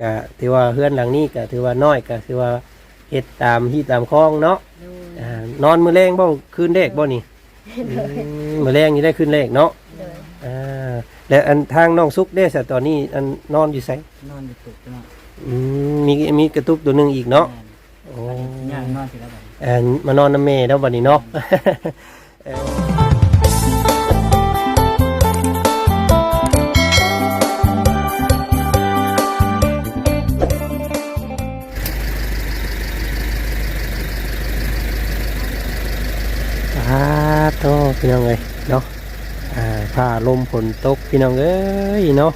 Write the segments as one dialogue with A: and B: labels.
A: ก็ถือว่าเฮือนหลังนี้ก็ถือว่าน้อยก็ถือว่าเฮ็ดตามที่ตามคลองเนาะ
B: โดย
A: อ่านอนมื้อแรงบ่คืนแรกบ่นี่อืมมื้อแรงนี่ได้คืนแรกเนาะ
C: โดย
A: อ่าแล้วอันทางน้องซุกเด้ซะตอนนี้อันนอนอยู่ไส
B: นอนอยู่ตึกเนาะ
A: อืมมีมีกระตุกตัวหนึงอีกเนาะโอ้
B: แม่นย่างนอนสิแล้วบัดนี้
A: อันมานอนน้ำแม่แล้วบัดนี้เนาะ อาโตพี่น้องเอ้ยเนาะอ่าผ้าลมฝนตกพี่น้องเอ้ยเนาะ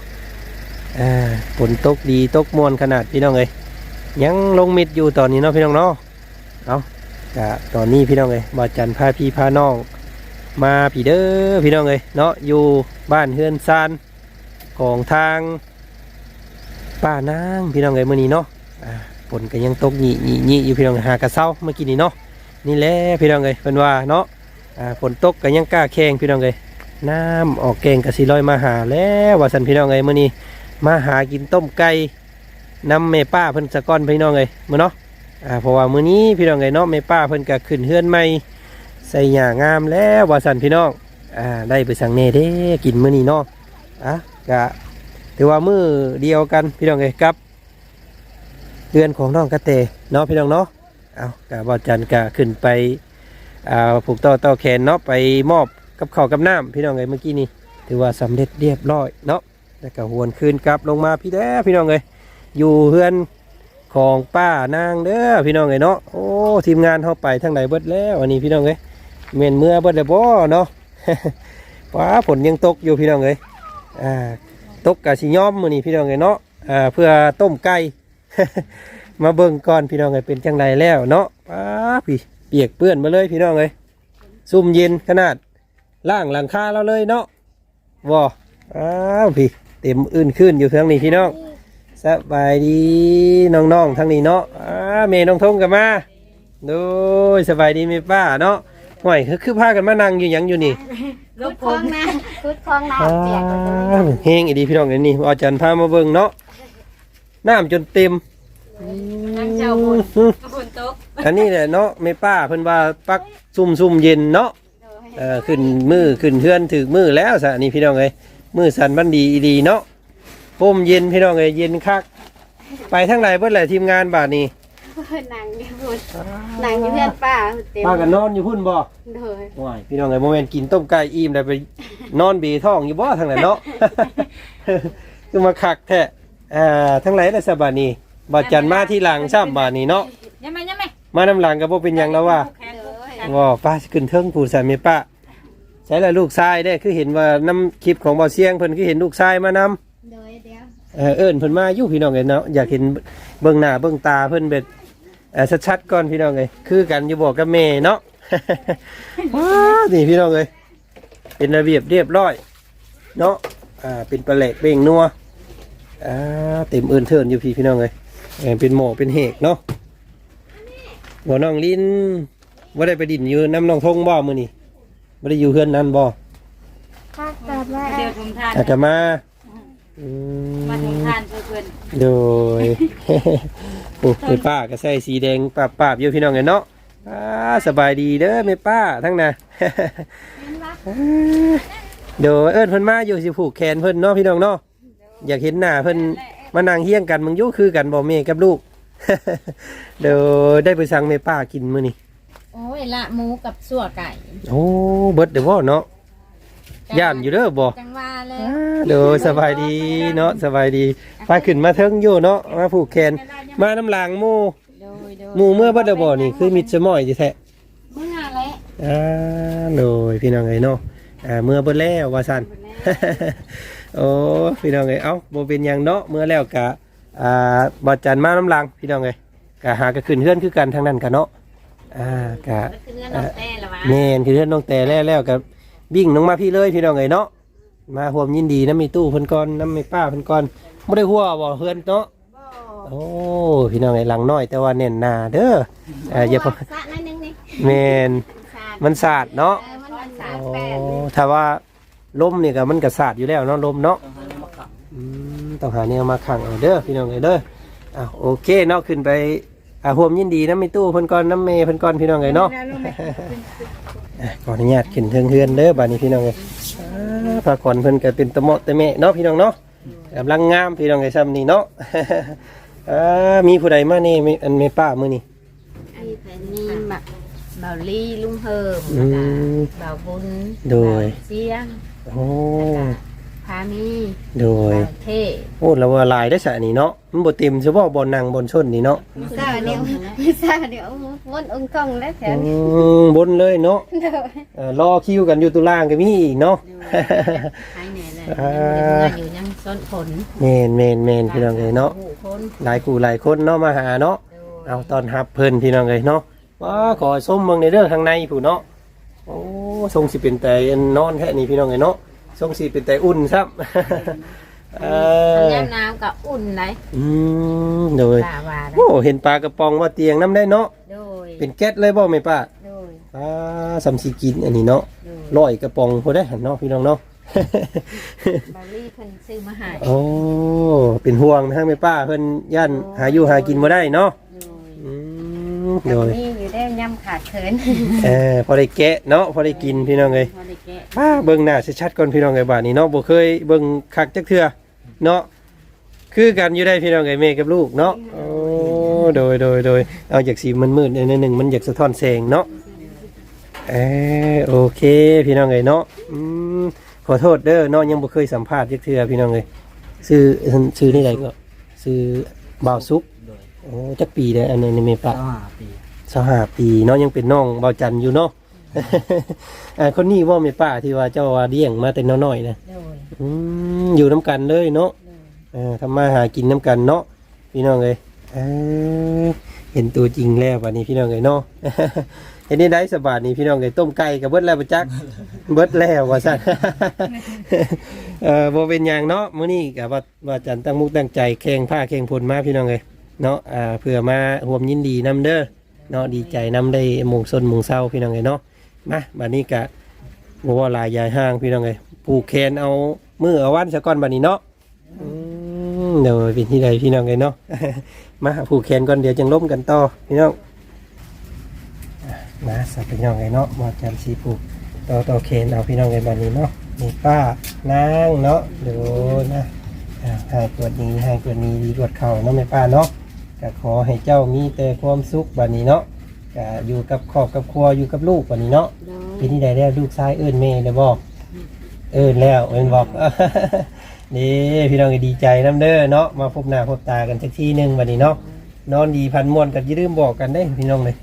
A: ฝนตกดีตกมวนขนาดพี่น้องเอ้ยยังลงมิดอยู่ตอนนี้เนาะพี่น้องเนาะเอากะตอนนี้พี่น้องเอ้ยบาจันพาพี่พาน้อง มาพี่เด้อพี่น้องเอ้ยเนาะอยู่บ้านเฮือนซานของทางป้านางพี่น้องเอ้ยมื้อนี้เนาะฝนก็ยังตกหนีหนีหนีอยู่พี่น้องหากระเซ้าเมื่อกี้นี้เนาะนี่แหละพี่น้องเอ้ยเพิ่นว่าเนาะ ฝนตกก็ยังกล้าแข่งพี่น้องเอ้ยน้ำออกแกงกะสิลอยมาหาแล้วว่าสันพี่น้องเอ้ยมื้อนี้มาหากินต้มไก่นำแม่ป้าเพิ่นสะก้อนพี่น้องเอ้ยมื้อเนาะเพราะว่ามื้อนี้พี่น้องเอ้ยเนาะแม่ป้าเพิ่นก็ขึ้นเฮือนใหม่ใส่หญ้างามแล้วว่าสันพี่น้องอได้ไปสั่งเน่เด้กินมื้อนี้เนาะอะกะถือว่ามือเดียวกันพี่น้องเอ้ยกับเดือนของน้องกระเตเนาะพี่น้องเนาะเอากะบ่จันกะขึ้นไป อ่าผูกต่อต่อแขนเนาะไปมอบกับข้าวกับน้ำพี่น้องเอ้ยเมื่อกี้นี้ถือว่าสำเร็จเรียบร้อยเนาะแล้วก็หวนคืนกลับลงมาพี่แด้พี่น้องเอ้ยอยู่เฮือนของป้านางเด้อพี่น้องเอ้ยเนาะโอ้ทีมงานเข้าไปทางไหนเบิดแล้วอันนี้พี่น้องเอ้ยเมนเมื่อเบิดเลยบ่เนาะว้าฝนยังตกอยู่พี่น้องเอ้ยอ่าตกกะสิย้อมมือนี้พี่น้องเอ้ยเนาะอ่าเพื่อต้มไก่มาเบิ่งก่อนพี่น้องเอ้ยเป็นจังไดแล้วเนาะว้าพี่ เปียกเปื้อนมาเลยพี่น้องเอ้ยซุ่มเย็นขนาดล่างหลังคาเราเลยเนาะว้าอ้าวพี่เต็มอื่นขึ้นอยู่ทางนี้พี่น้องสบายดีน้องๆทางนี้เนาะอ้าเมน้องทงกันมาโดยสบายดีไหมป้าเนาะห่วยคือคือพากันมานั่งอยู่หยังอยู่นี่
C: คุดคลองนะคุดคลองน้ำเปียกก็จะ
A: อ้าวเฮงอีดีพี่น้องเดี๋ยวนี่อาจารย์พามาเบิ่งเนาะน้ำจนเต็ม
C: นั่งเจ้าบนบนโต๊ะ
A: อันนี้แหละเนาะแม่ป้าเพิ่นว่าปักซุ่มซุ่มๆเย็นเนาะเอ่อขึ้นมือขึ้นเฮือนถึกมือแล้วซะนี่พี่น้องเอ้ยมือสันบันดีอีดีเนาะพมเย็นพี่น้องเอ้ยเย็นคัก ไปทั้งไหนเบิดแหละทีมงานบาดนี้
C: นั่งอยู่บนนั่งอยู่เพื่อนป้าเต็ม
A: ป้ากันนอนอยู่พุ่นบ่
C: เลย
A: ว้ายพี่น้องเอ้ยโมเมนกินต้มไก่อิ่มแล้วไปนอนเบีท้องอยู่บ่ทางไหนเนาะคือมาคักแท้อ่าทั้งไหนได้สบายนี้บาดจันมาที่หลังซ้ำบาดนี้เนาะ
B: ยังไงยังไง
A: มาน้ำหลังก็บ่เป็นหยังแล้วว่า
C: เลย
A: ว่าป้าสิขึ้นเทิงผู้สามีป้าใช่ละลูกชายได้คือเห็นว่าน้ำคลิปของบ่าวเสียงเพิ่นคือเห็นลูกชายมานำ
C: เลยเดียว
A: เออเอิ้นเพิ่นมาอยู่พี่น้องเอ้ยเนาะอยากเห็นเบื้องหน้าเบื้องตาเพิ่นแบบเออชัดๆก่อนพี่น้องเอ้ยคือกันอยู่บอกกับแม่เนาะ ว้าวนี่พี่น้องเอ้ยเป็นระเบียบเรียบร้อย เนาะอ่าเป็นปลาแหลกเบ่งนัวอ่าเต็มเอิ้นเทินอยู่พี่พี่น้องเอ้ยเออเป็นหมอกเป็นเหกเนาะ บ่น้องลินบ่ได้ไปดินอยู่น้ำน้องทงบ่มื้อนี้บ่ได้อยู่เฮือนนั้นบ่
C: ข้าตัดว่า
B: เดี๋ยวทุมทาน
A: อากะมาอื
B: มาทุม
A: ม
B: ทานช่วยเพื่อน
A: โดยโอ้แม่ป้าก็ใส่สีแดงปราบปราบๆอยู่พี่น้องเห็นเนาะอ่าสบายดีเด้อแม่ป้าทั้งน่ะ เดี๋ยวเอิ้นเพิ่นมาอยู่สิผูกแขนเพิ่นเนาะพี่น้องเนาะอยากเห็นหน้าเพิ่นมานั่งเฮี้ยงกันมึงอยู่คือกันบ่แม่กับลูก เดี๋ยวได้ไปสั่งแม่ป้ากินมื้อนี้
D: โอ้ยละหมูกับสัวไก่
A: โอ้เบิดเดี๋ยวบ่เนาะย่านอยู่เด้อบ่
D: จังว่าเลย
A: อ่าเดี๋ยวสบายดีเนาะสบายดีไปขึ้นมาเทิงอยู่เนาะมาผูกแขนมาน้ำลางหมู่
D: โดยโดย
A: หมู่เมื่อบัดเดอบ่นี่คือมิดสมอยจิแท้
C: เมื่อไร
A: อ่าโดยพี่น้องเอ้ยเนาะอ่าเมื่อเบิดแล้วว่าซั่นโอ้พี่น้องเอ้ยเอ้าบ่เป็นหยังเนาะเมื่อแล้วกะ อ่าบ่จันมาน้ำลางพี่น้องเอ้ยกะหาก็ขึ้นเฮือนคือกันทางนั้นกะเนาะอ่ากะ
C: คือเงินน้องแต่ละวะ
A: แม่นคือเฮือนน้องแต่แล้วแล้วก็วิ่งลงมาพี่เลยพี่น้องเอ้ยเนาะมาร่วมยินดีน้ำมีตู้เพิ่นก่อนน้ำมีป้าเพิ่นก่อนบ่ได้หัวบ่เฮือนเนาะโอ้พี่น้องไอ้หลังน้อยแต่ว่าเน่นหนาเด้อเอ่ออย่าพอ
C: สะนั่นนึงนี่
A: แมน
C: สาด
A: มันสาดเนาะ
C: เออมันวันสา
A: โอ้
C: ดแปด
A: ถ้าว่าลมนี่ก็มันก็สาดอยู่แล้วเนาะลมเนาะ
B: ต้องหาเรื่องมาขับ
A: อืม ต้องหาแนวมาขังเอาเด้อพี่น้องเอ้ยเด้ออะโอเคเนาะขึ้นไปอ่าร่วมยินดีน้ำมีตู้เพิ่นก่อนน้ำเมย์เพิ่นก่อนพี่น้องเอ้ยเนาะอะขออนุญาตขึ้นเทิงเฮือนเด้อบัดนี้พี่น้องเอ้ยอ่าพระก่อนเพิ่นก็เป็นตะเหมาะตะแม่เนาะพี่น้องเนาะกำลังงามพี่น้องเอ้ยซ้ำนี่เนาะอ่ามีผู้ใดมานี่มีอันเมป้ามื้อนี้
C: มีแต่นี่บักเบาลี่ลุงเฮิม
A: อืม
C: เบาบุญ
A: โดย
C: เบาเสียง
A: โอ้
C: พามี
A: โดย
C: เบาเท่
A: โอ้เราว่าหลายได้อสะนี่เนาะมันบ่เต็มเฉพาะบ่อนั่งบนชนนี่เนาะ
C: มือซ่าเดียวมือซ่าเดียววนองค์กล้องแล้วแถ
A: อื
C: วนี้
A: มบนเลยเนาะ
C: เด้อ
A: เอ่อรอคิวกันอยู่ตุล่างก็มีอีกเนาะ
C: หายแน่เลย
A: อ่า
C: ยังอยู่ยังส้นผล
A: แม่นแม่นแม่นพี่น้องเอ้ยเนาะ
C: ผู้คน
A: หลายกูหลายคนเนาะมาหาเนาะ เอาตอนรับเพิ่นพี่น้องเลยเนาะว้าขอส้มเมืองในเรื่องทางในผู้เนาะ โอ้ทรงสิเป็นแต่นอนแค่นี้พี่น้องเลยเนาะ ทรงสิเป็นแต่อุ่นครับเออ
C: ทำยามน้ำกับอุ่นไหน
A: อืมโดย
C: ป่าว่าได้
A: โอ้เห็นปลากระป๋องว่าเตียงน้ำได้เนาะ
C: โดย
A: เป็นแก๊สเลยบ่แม่ป้า
C: โดย
A: อ่าสำสีกินอันนี้เนาะ
C: โดย
A: ร้อยกระป๋องพอได้หันเนาะพี่น้องเนาะ
C: บาลี่เพิ่นซื้อมาให้
A: โอ้เป็นห่วงนะฮะแม่ป้าเพิ่นย่านหาอยู่หากินบ่ได้เนาะ
C: โดย
A: อืม โด
C: โด
A: ย
C: ยนี่อยู่ได้ย่ำขาดเขิน
A: เออพอได้แกะเนาะพอได้กินพี่น้องเลย
C: พอได้แกะ
A: ป้าเบิ่งหน้าชัดๆก่อนพี่น้องไอ้บาดนี้เนาะบ่เคยเบิ่งคักจักเทื่อเนาะคือกันอยู่ได้พี่น้องไอ้แม่กับลูกเนาะโอ้โดยโดยโดยเอาจากสีมันมืดๆนิดนึงมันอยากสะท้อนแสงเนาะเออโอเค พี่น้องไอ้เนาะอืมขอโทษเด้อเนาะยังบ่เคยสัมภาษณ์จักเทื่อพี่น้องเอ้ยชื่อชื่อนี่ใดก็ชื่อบ่าวซุก
B: โดย
A: โอ้จักปีเด้ออันนี้ในเมปะ
B: เก้าห้าปี
A: สหาปีเนาะยังเป็นน้องเบาจันอยู่เนาะ อ่าคนนี้ว่าไม่ป้าที่ว่าเจ้าว่าเลี้ยงมาแต่น้อยๆนะ
C: โดย
A: อืมอยู่น้ำกันเลยเนาะ
C: โดย
A: เออทำมาหากินน้ำกันเนาะพี่น้องเลยเออเห็นตัวจริงแล้ววันนี้พี่น้องเลยเนาะ เห็นนี่ได้สบายนี่พี่น้องเลยต้มไก่กับเบิดแล้วประจัก เบิดแล้วว่าสั่น เออโบเป็นอย่างเนาะมื้อนี้กับว่าว่าจันตั้งมุกตั้งใจแข่งผ้าแข่งผลมาพี่น้องเลย เนาะอ่าเพื่อมาร่วมยินดีนํเด้อเนาะดีใจนํได้มงซนมงเศร้าพี่น้องเลยเนาะมาบัดนี้กะบ่ว่าลายยายห้างพี่น้องเลยผูกแขนเอามือเอาวันซะก่อนบัดนี้เนาะอืมเดี๋ยวเป็นที่ใดพี่น้องเลยเนาะ มาผูกแขนก่อนเดี๋ยวจังล้มกันต่อพี่น้องอะสักพี่น้องเลยเนาะมาจันสีผูกต่อต่อเคนเอาพี่น้องกันบันนี้เนาะนี่ป้านางเนาะเดี๋ยวนะอ่าให้กวนี้ให้กวนี้ดีกวดเข่าเนาะแม่ป้าเนาะ ก็ขอให้เจ้ามีแต่ความสุขบันนี้เนาะก็อยู่กับครอบกับครัวอยู่กับลูกบันนี้เนาะ
C: โดย
A: ปีนี้ได้แล้วลูกชายเอิ้นแม่ได้บอกเอิ้นแล้วเอิ้นบอก นี่พี่น้องก็ดีใจน้ำเด้อเนาะมาพบหน้าพบตากันสักทีหนึ่งบันนี้เนาะนอนดีพันม่วนกันอย่าลืมบอกกันได้พี่น้องเลย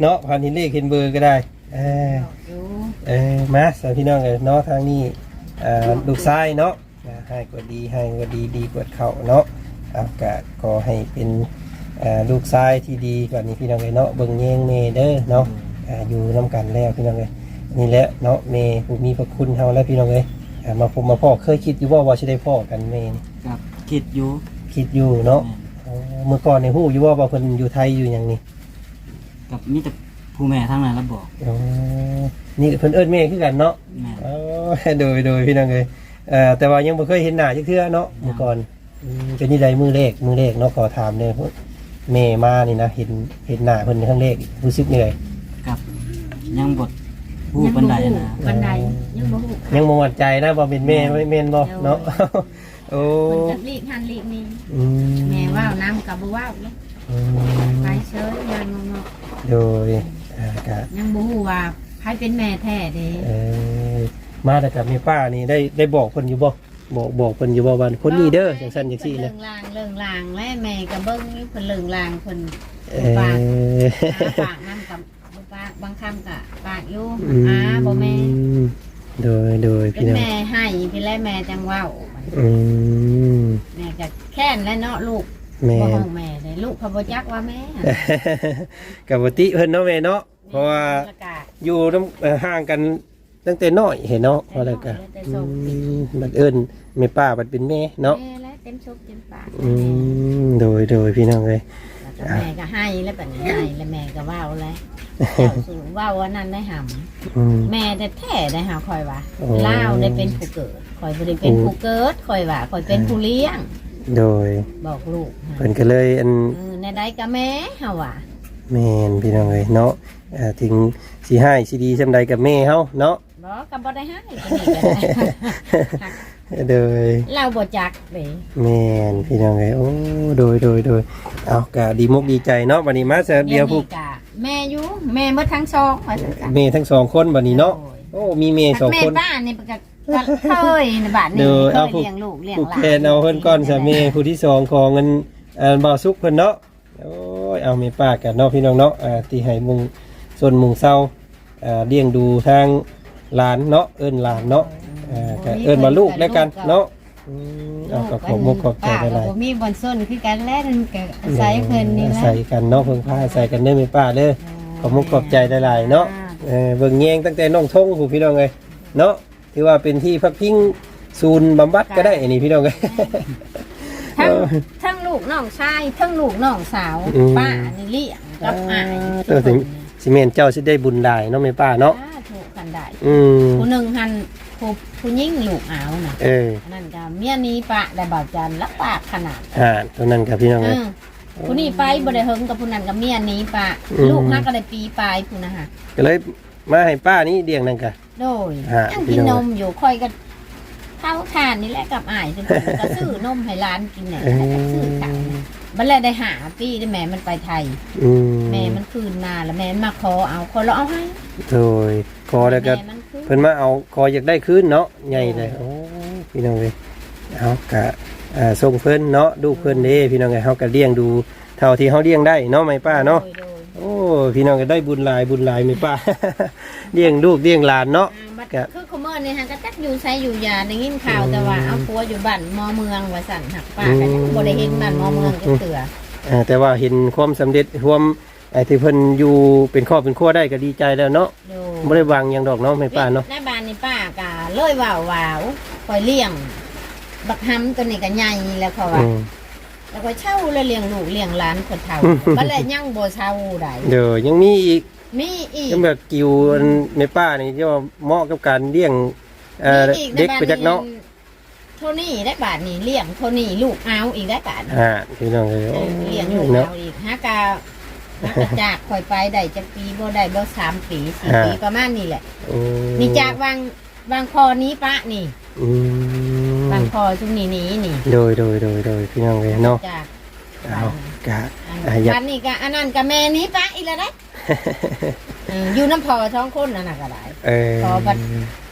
A: เนาะพันนี้เลขเห็นเบอร์ก็ได้เออ
C: อยู่
A: เออมาสาวพี่น้องเลยเนาะทางนี้เอ่อลูกชายเนาะอ่าให้กว่าดีให้กว่าดีดีกว่าเขาเนาะเอากะขอให้เป็นเอ่อลูกชายที่ดีกว่านี้พี่น้องเลยเนาะเบิ่งแยงเมเด้อเนาะอ่าอยู่น้กันแล้วพี่น้องเลยนี่แหละเนาะเมผู้มีพระคุณเฮาแล้วพี่น้องเลยอ่ามาพบมาพ่อเคยคิดอยู่ว่าว่าจะได้พ่อกันเมนี่
B: กับคิดอยู่
A: คิดอยู่เนาะ
B: แม่
A: อ๋อเมื่อก่อนในหู้อยู่ว่าว่าเพิ่นอยู่ไทยอยู่อย่างนี้
B: กับมีแต่ผู้แม่ทั้งนั้นแล้วบอก
A: อ๋อนี่เพิ่นเอิ้นเมคือกันเนาะ
B: แม่
A: อ๋อโดยโดยพี่น้องเลยเอ่อแต่ว่ายังบ่เคยเห็นหน้าจักเทื่อเนาะเมื่อก่อน อืมเป็นนี่ใดมือเลขมือเลขเนาะขอถามเลยเมมานี่นะเห็นเห็นหน้าเพิ่นครั้งเลขรู้สึกเหนื่อย
B: กับยังบทผู้บันไดนะ
C: บันไดยังบ่ฮู้
A: ยังบ่มั่นใจนะบ่เป็นแม่ไม่แม่นบ่เนาะโอ้
C: เพิ่นจะลีกหันลีกนี่
A: อืม
C: แม่ว่าวน้ำกับบ่ว่าวเลย
A: อื
C: ไป
A: ม
C: เชิญยานงง
A: โดยอ่าก็
C: ๆยังบ่ฮู้ว่าใครเป็นแม่แท้เด้
A: เออมาแต่กับแม่ป้านี่ได้ได้บอกเพิ่นอยู่บ่ บอกบอกเพิ่นอยู่บ่ว่าคนนี้เด้อจังซั่นจังซี่
C: เลิ
A: นะ
C: งลางเลิงลางและแม่ก็เบิ่งอยู่เพิ่นเลิงลางเพิ่น
A: เอ
C: ปาก
A: อ
C: ปากน้ำกับบ่ปากบางคำก็ปากอยู่
A: อืม
C: อ่าบ่แม่
A: โดยโดย
C: เป็
A: พี่
C: น
A: น้อง
C: แม่ให้พี่และแม่จังเว้า
A: อืม
C: แม่ก็แค้นและเนาะลูก
A: แม่
C: บ่
A: น
C: ห้องแม่เลยลูกเขาบ่จักว่าแม่
A: กับปติเพิ่นเนาะแม่เนาะเพราะว่า
C: ประกาศ
A: อยู่น้ำเอ่อห่างกัน ตั้งแต่น้อยเห็นเนาะเพราะอะไรกัน
C: แต่
A: อื
C: ส่งติด
A: มบัดเอิญแม่ป้าบัดเป็นแม่เนาะ
C: แม่และเต็มชุกเต็มปาก
A: อืมโดยโดยพี่น้องเลย
C: แล้ว
D: แม่ก็ให้แล้วแบบนี้ให้แล้วแม่ก็เว้าแล้วเจ้าสู่เว้าว่านั้นได้หำ
A: อืม
D: แม่แต่แท้ได้หาคอยว่า
A: โอ้
D: เล่าวได้เป็นผู้เกิดคอยบ่ได้เป็น
A: โอ้
D: ผู้เกิดคอยว่าคอยเป็นผู้เลี้ยง
A: โดย
D: บอกลูก
A: เพิ่นก็เลยอัน
D: เออในใดก็แม่เฮาว่า
A: แม่นพี่น้องเอ้ยเนาะอ่าถึงสิให้สิดีซำใดกับแม่เฮาเนาะ
D: บ่ก็บ่ได้ให้ตัวนี้ก็ได้
A: โดย
D: เราบ่จักเด้
A: แม่นพี่น้องเอ้ยโอ้โดยโดยโดยเอาก็ดีมุกดีใจเนาะบัดนี้มาซะเดียวพวก
D: กะแม่อยู่แม่หมดทั้งสองว่าซั่นจ้ะ
A: แม่ทั้งสองคนบัดนี้เนาะโอ้มีแม่สอง
D: แม่
A: คน
D: บ้านนี่ก็ก็เคยในบ้านนี่
A: เด้อ
D: เค
A: เอา
D: ย
A: ผู้
D: เลี้ยงลูกเลี้ยง
A: ผู้
D: หลา
A: แคน
D: น
A: เอาเพิ่นก่อนซะแม่ผู้ที่สองของเงินอ่าบ่าวสุกเพิ่นเนาะโอ้ยเอาแม่ป้ากันเนาะพี่น้องเนาะอ่าที่ให้มุงส่วนมุงเซาอ่าเลี้ยงดูทาง หลานเนาะเอิ้นหลานเนาะอ่าก็เอิ้นมาลูกแล้วกันเนาะอืมเอาก็ขอบมุกขอบใจ
D: ป้า
A: หลาย
D: ก็บ่มีบอนส้นคือกันแล้วนั่นก็อาศัยเพิ่นนี่แหละ
A: ใส่กันเนาะเพิ่งพาใส่กันเด้อแม่ป้าเด้อขอบมุกขอบใจหลายๆเนาะเออเบิ่งแยงตั้งแต่น้องทงผู้พี่น้องเอ้ยเนาะถือว่าเป็นที่พักพิงศูนย์บำบัดก็ได้อันนี้พี่น้องเอ้ย
D: ทั้งทั้งลูกน้องชายทั้งลูกน้องสาว
A: อืม
D: ป้านี่เลี้ยงกับอาย
A: เออถึงสิเมนเจ้าสิได้บุญได้เนาะแม่ป้าเนาะ
D: สาถู กกันได้
A: อืม
D: ผู้หนึ่งหันผู้ผู้ยิ่งลูกเอาน่ะ
A: เออ
D: อันนั่นก็เมียนี้ปะได้บ่าวจันรับปากขนาด
A: อ่าตัวนั้นกับพี่น้อง
D: เอ
A: เอ้ย
D: อผู้นี้ไปบ่ได้เฮิงกับผู้นั้นกับเมียนี้ปะ
A: อืม
D: ลูกนักก็ได้ปีปลายผู้นะฮะ
A: ก็เลยมาให้ป้านี่เดียงนั่นกะ
D: โดย
A: ฮะ
D: ยัง
A: พี่
D: กิน
A: น้อง
D: นมอยู่ค่อยก็เท่าทานนี่แหละกับอายซึ่งเพิ่นก็ซื้อนมให้ร้านกินเนี่ย
A: เอ
D: แล้วก็ซื้อ
A: อ
D: ขายบัดแล้วได้หาปีได้แม่มันไปไทย
A: อืม
D: แม่มันคืนมาแล้วแม่มันมาขอเอาขอเราเอาให้
A: โดย คอแล้วก็
D: แม่มันคืน
A: เพิ่นมาเอาคออยากได้คืนเนาะใหญ่เลยโอ้พี่น้องเอ้ยเอากะอ่าส่งเพิ่นเนาะดูเพิ่นเด้พี่น้องเอ้ยเฮาก็เลี้ยงดูเท่าที่เฮาเลี้ยงได้เนาะไหมป้าเนาะ
D: โดยโดย
A: โอ้ พี่น้องก็ได้บุญหลายบุญหลายไหมป้า เลี้ยงลูกเลี้ยงหลานเนาะ
D: อ่าบัด
A: ก็
D: คือคอมเมอร์นี่ฮะก็จักอยู่ไสอยู่ยาได้ยินข่าวแต่ว่าเอาผัวอยู่บ้านมอเมืองว่าสั่นหักป้าก็ยังบ่ได้เห็นบ้านมอเมืองจักเทื่อ
A: อ่าแต่ว่าเห็นความสำเร็จความ ไอ้ที่เพิ่นอยู่เป็นครอบเป็นครัวได้ก็ดีใจแล้วเนาะ
D: โด
A: บ่ได้วางหยังดอกเนาะไหมป้าเนาะ
D: ในบ้านนี่ป้าก็เลยว่าววาวคอยเลี้ยง บักฮัมตัวนี้ก็ใหญ่แล้วเขาว่า
A: อืม
D: แล้วก็เช่าแล้วเลี้ยงลูกเลี้ยงหลานคนเฒ่า
A: อืม
D: บัดแล้วยังบ่เช่าได้
A: เดี๋ยวยังมีอีก
D: มีอีก
A: ยังแบบกิวอันในป้านี่ที่ว่าเหมาะกับการเลี้ยงเอ่อ
D: มีอีก
A: เด็ก
D: ในบ้
A: ไปจากเนาะ
D: โทนี่ได้บาทนี่เลี้ยงโทนี่ลูกเอาอีกได้บาทนี่
A: อ่าพี่น้องเอ้ย
D: เอ
A: โอ้
D: อเลี้ยงลูก
A: เนาะ
D: เอาอีกฮะกา ฮะกะจากคอยไปได้จักปีบ่ได้บ่สามปีสี่
A: อ่า
D: ปีประมาณนี้แหละ
A: โอ้
D: นี่จากวางวางคอนี้ปะนี่
A: อืม
D: วางคอจุงนี้นี้นี่
A: โดยโดยโดยโดยพี่น้องเอ้ยเนาะ
D: จาก
A: เอากะ
D: อัน
A: อ่าอยาก
D: วันนี้ก็อันนั้นกับแม่นี้ปะอีกแล้วได้เอออยู่น้ำพอท้องคนนั่นน่ะก็ได้
A: เออ
D: ขอบัตร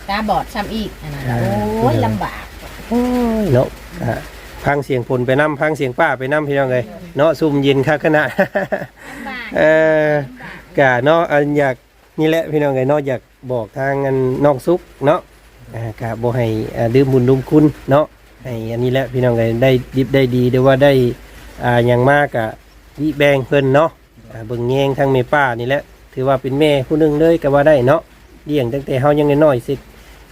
D: ตาบอดซ้ำอีกอันนั้นน่ะ
A: อ่า
D: โอ้ยลำบาก
A: โอ้ยเนาะอะ พังเสียงพลไปน้ำพังเสียงป้าไปน้ำพี่น้องเลยเนาะซุ่มเย็นคักขนาดเออ
D: กะ
A: เนาะอันอยากนี่แหละพี่น้องเลยเนาะอยากบอกทางอันน้องซุกเนาะกะบ่ให้ดื่มบุญดื่มคุณเนาะให้อันนี้แหละพี่น้องเลยได้ดิบได้ดีหรือว่าได้อ่าอย่างมากกะวิแบงเพิ่นเนาะเบิ่งแยงทางแม่ป้านี่แหละถือว่าเป็นแม่ผู้หนึงเลยก็ว่าได้เนาะเลี้ยงตั้งแต่เฮายังน้อยๆสิ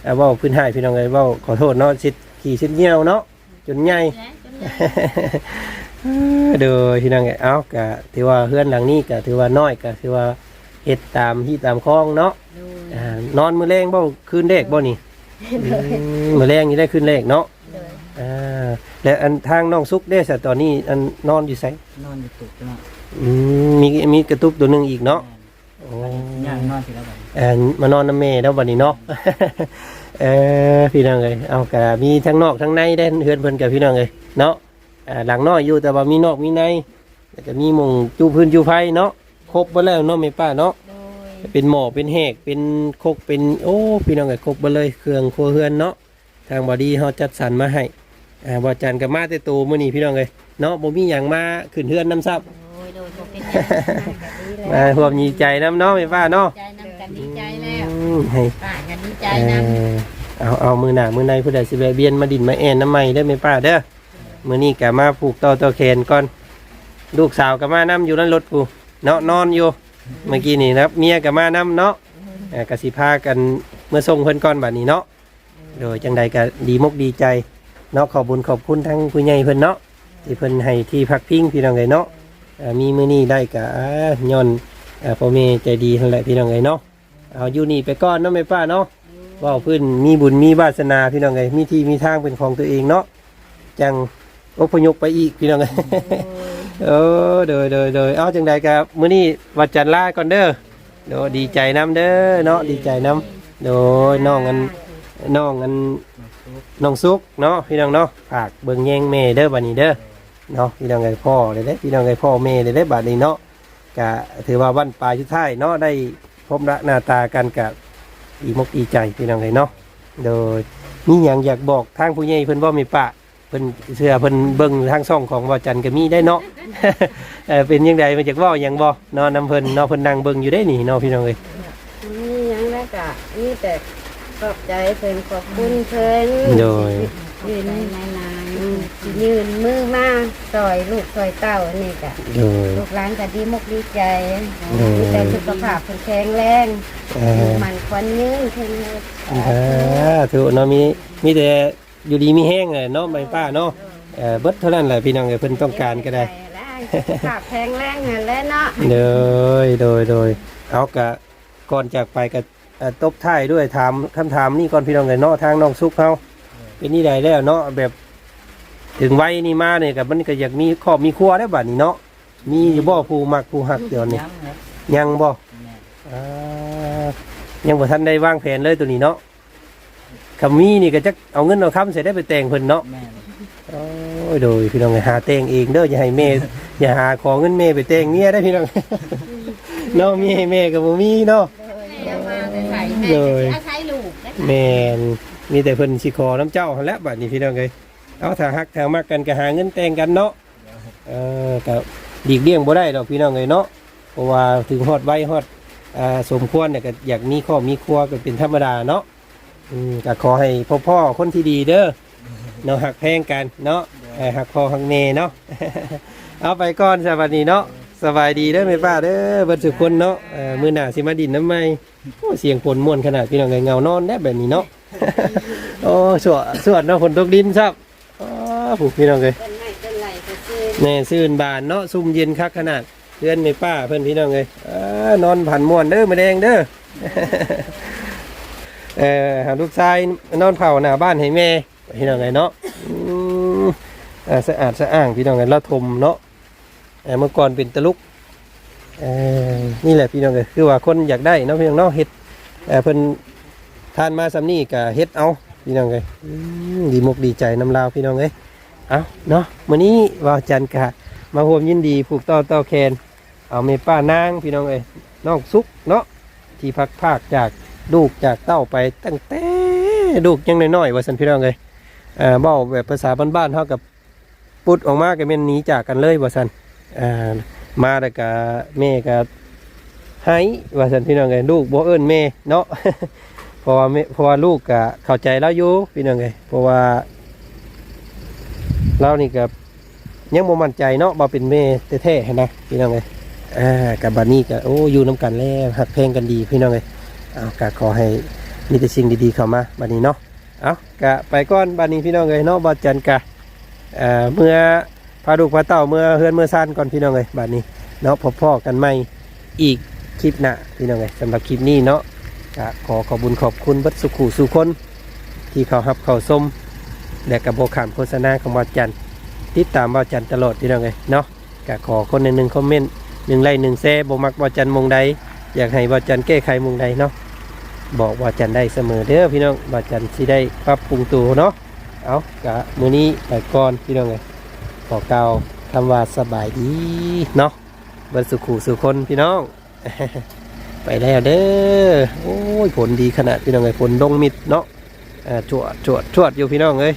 A: อ่าเว้าพื้นให้พี่น้องเลยเว้าขอโทษเนาะสิขี่สิเหี่ยวเนาะ จนใหญ่
D: และจนเลย
A: เด้อพี่น้องเอ้ยเอาก็ถือว่าเฮือนหลังนี้ก็ถือว่าน้อยก็ถือว่าเฮ็ดตามที่ตามคลองเนาะ
D: ดู
A: อ่านอนมื้อแรงบ่คืนแรกบ่นี่อืมมื้อแรงนี่ได้คืนแรกเนาะ
D: เลย
A: อ่าและอันทางน้องสุกเด้ซะตอนนี้อันนอนอยู่ไส
B: นอนอยู่ตุกเนาะ
A: อืมมีมีกระตุกตัวหนึงอีกเนาะ โอ้
B: ย่างนอนสิแล้วบัด
A: เอ่อมานอนน้ำแม่แล้วบัดนี้เนาะ เออพี่น้องเอ้ยเอาก็มีทั้งนอกทั้งในได้เฮือนเพิ่นกับพี่น้องเอ้ยเนาะอ่าหลังน้อยอยู่แต่ว่ามีนอกมีในแล้วก็มีหมงจูพื้นจูไฟเนาะครบบ่แล้วเนาะแม่ป้าเนาะ
D: โดย
A: เป็นหม้อเป็นแหกเป็นครกเป็นโอ้พี่น้องเอ้ยครบบ่เลยเครื่องครัวเฮือนเนาะทางบอดีเฮาจัดสรรมาให้อ่าบ่จันก็มาแต่โตมื้อนี้พี่น้องเอ้ยเนาะบ่มีหยังมาขึ้นเฮือนน้ำซับ
D: โด ยโดยบ่เป็นหยังแบบนี้แหละ
A: มาร่วมดีใจน้ำเนาะแม่ป้าเนาะ
D: ใจนำกันดีใจแล้ว
A: อืมให้
D: ป้ากันดีใจ
A: เอ
D: น
A: อเอาเอามือหนามือในผู้ใดสิแวะเบียนมาดินมาแอนน้ำใหม่ได้ไหมป้าเด้อมือนี้กะมาผูกต่อต่อแขนก่อน ลูกสาวกะมานํอยู่นั่นรถกูเนาะนอนอยู่เมื่อกี้นี่นะครับเมียกะมานํเนาะเอ่อกะสิพากันเมื่อส่งเพิ่นก่อนบัดนี้เนาะโดยจังใดกะดีมกดีใจเนาะขอบุญขอบคุณทั้งผู้ใหญ่เพิ่นเนาะที่เพิ่นให้ที่พักพิงพี่น้องเลยเนาะเอ่อ มีมื้อนี้ได้ก็อ่าย้อนเอ่อพ่อแม่ใจดีนั่นแหละพี่น้องเอ้ยเนาะเอาอยู่นี่ไปก่อนเนาะแม่ป้าเนาะเว้าพื้นมีบุญมีวาสนาพี่น้องเอ้ยมีที่มีทางเป็นของตัวเองเนาะจังอพยพไปอีกพี่น้องเอ้ยเออเดยเดยเดยเอาจังใดครับมื้อนี้วัดจันทร์ลาก่อนเด้อโดดีใจน้ำเด้อเนาะดีใจน้ำโดยน้องกันน้องกันน้องซุกเนาะพี่น้องเนาะฝากเบิ่งแยงแม่เด้อบัดนี้เด้อ เนาะพี่น้องไงพ่อเลยเด้อพี่น้องไงพ่อแม่เลยเด้อบัดนี้เนาะกะถือว่าวันปลายชุดท้ายเนาะได้พบหน้าตากันกับอีมกอีใจพี่น้องไงเนาะโดยมีหยังอยากบอกทางผู้ใหญ่เพิ่นบ่มีปะเพิ่นเชื่อเพิ่นเบิ่งทางช่องของว่าจันทร์ก็มีได้เนาะเออเป็นยังไงมาจากเว่าหยังบ่เนอนน้ำเพิ่นเนอเพิ่นนั่งเบิ่งอยู่ได้นี่เนอพี่น้องเอ้ย
C: นี่ยังได้กะนี่แต่ขอบใจเพิ่นขอบคุณเพิ่น
A: โดย
C: ยืนนานๆ ยืนมือมาซอยลูกซอยเต้าอันนี่กะ
A: โดย
C: ลูกหลานก็ดีมกดีใจมีแต่สุขภาพเพิ่นแข็งแรง
A: เออ
C: มันควันยืนเพิ่นเลย
A: อ่าถูกเนาะมีมีแต่อยู่ดีมีแห้งเลยเนาะไม่ป้าเนาะเออเบิดเท่านั้นแหละพี่น้องเอ้ยเพิ่นต้องการก็ได้
C: สุขภาพแข็งแรงนั่นแหละเนาะ
A: โดยโดยโดยเอากะก่อนจากไปก็เอ่อตบท้ายด้วยถามคำถามนี่ก่อนพี่น้องเอ้ยเนาะทางน้องซุกเฮาเป็นนี่ใดแล้วเนาะแบบ ถึงวัยนี่มาเนี่ยกับมันก็อยากมีครอบมีครัวได้วบัดนี้เนาะมีอยู่บ่ผู้มักผู้ฮักเดี๋ยวนี้
B: ย้ำครับ
A: ยังบ่
B: แม่
A: อ่ายังบ่ทันได้วางแผนเลยตัวนี้เนาะคำมีนี่ก็จะเอาเงินเอาคำเสร็จได้ไปแต่งเพิ่นเนาะ
B: แม่
A: โอ้ยโดยพี่น้องหาแต่งเองเด้ออย่าให้แม่อย่าหาขอเงินแม่ไปแต่งเมียได้อพี่น้องเนาะมีให้แม่ก็บ่มีเนาะ
D: แม่มาแต่ใส่แม่
A: เลย
D: อาศัยลูกนะคะ
A: แม่นมีแต่เพิ่นสิขอน้ำเจ้าหั่นแหล้วบัดนี้พี่น้องเอ้ย เอาถ้าฮักถ้ามักกันก็หาเงินแต่งกันเนาะเออก็ดีกเลี่ยงบ่ได้ดอกพี่น้องเอ้ยเนาะเพราะว่าถึงฮอดไว้ฮอดอ่าสมควรเนี่ยก็อยากมีครอบมีครัวก็เป็นธรรมดาเนาะอืมก็ขอให้พ่อพ่อคนที่ดีเด้อเนาะหักแพงกันเนาะเออหักพ่อหักแม่เนาะเอาไปก่อนสวัสดีเนาะสบายดีเด้อแม่ป้าเด้อเบิดสุกคนเนาะเออมื้อหน้าสิมาดินน้ำไหมโอ้เสียงฝนม่วนขนาดพี่น้องไงเงานอนได้แบบนี้เนาะโอ้สวดสวดเนาะฝนตกดินครับอ๋อ ผูกพี่น้องเลย
C: ต้นไม้ต้นไหลก็ซื้อ
A: แน่ซื่นบานเนาะซุ่มเย็นคักขนาดเพื่อนไม่ป้าเพื่อนพี่น้องเลยอ่านอนผ่านม่วนเด้อมาแดงเด้อเออหาลูกชายนอนเผาหน้าบ้านให้แม่พี่น้องไงเนาะอืมอ่าสะอาดสะอ้างพี่น้องไงละทมเนาะเออเมื่อก่อนเป็นตะลุกเออนี่แหละพี่น้องเลยคือว่าคนอยากได้เนาะพี่น้องเนาะเฮ็ดเออเพิ่นทานมาสำนี่ก็เฮ็ดเอาพี่น้องเลยอืมดีมกดีใจน้ำลาวพี่น้องเลย เอาเนาะมื้อนี้ว่าจันกะมารวมยินดีผูกต่อต่อแคนเอาเมป้านางพี่น้องเอ้ยน้องสุกเนาะที่พักภาคจากลูกจากเต้าไปตั้งแต่ลูกยังน้อยๆว่าสันพี่น้องเลยเอ่อบ้าแบบภาษาบ้านๆเท่ากับปุดออกมาก็เป็นหนีจากกันเลยว่าสันอ่อมาแต่กะแม่ก็ให้ว่าสันพี่น้องเลยลูกบ่เอิ้นแม่เนาะเพราะว่าเพราะว่าลูกก็เข้าใจแล้วอยู่พี่น้องเลยเพราะว่า เรานี่ก็ยังบ่มั่นใจเนาะบ่เป็นแม่แท้ๆนะพี่น้องเลยอ่ากับบัดนี้ก็โอ้อยู่นํกันแล้วหักเพลงกันดีพี่น้องเลยเอากะขอให้มีแต่สิ่งดีๆเข้ามาบัดนี้เนาะเอากะไปก้อนบัดนี้พี่น้องเลยเนาะบัดจันกะเอ่อเมื่อพาลูกพาเต่าเมื่อเฮือนเมื่อซ่านก่อนพี่น้องเลยบัดนี้เนาะพบพ่อกันใหม่อีกคลิปหน้าพี่น้องเลยสำหรับคลิปนี้เนาะกะขอขอบุญขอบคุณบัดสุขุสุคนที่เขาหับเขาส้ม และกระโบขามโฆษณาของบัดจันติดตามบัดจันตลอดพี่น้องเลยเนาะกะขอคนหนึ่งหนึ่งคอมเมนต์หนึ่งไลค์หนึ่งแซ่บมักบัดจันมงใดอยากให้บาจันแก้ไขมุงใดเนาะบอกบาจันได้เสมอเด้อพี่น้องบาจันสิได้ปรับปรุงตัวเนาะเอากะมือนี้ไปก่อนพี่น้องเลยขอเก่าคำว่าสบายดีเนาะบันสุขูสุคนพี่น้อง ไปแล้วเด้อโอ้ยผลดีขนาดพี่น้องเลยผลดงมิดเนาะจวดจวดจวดอยู่พี่น้องเลย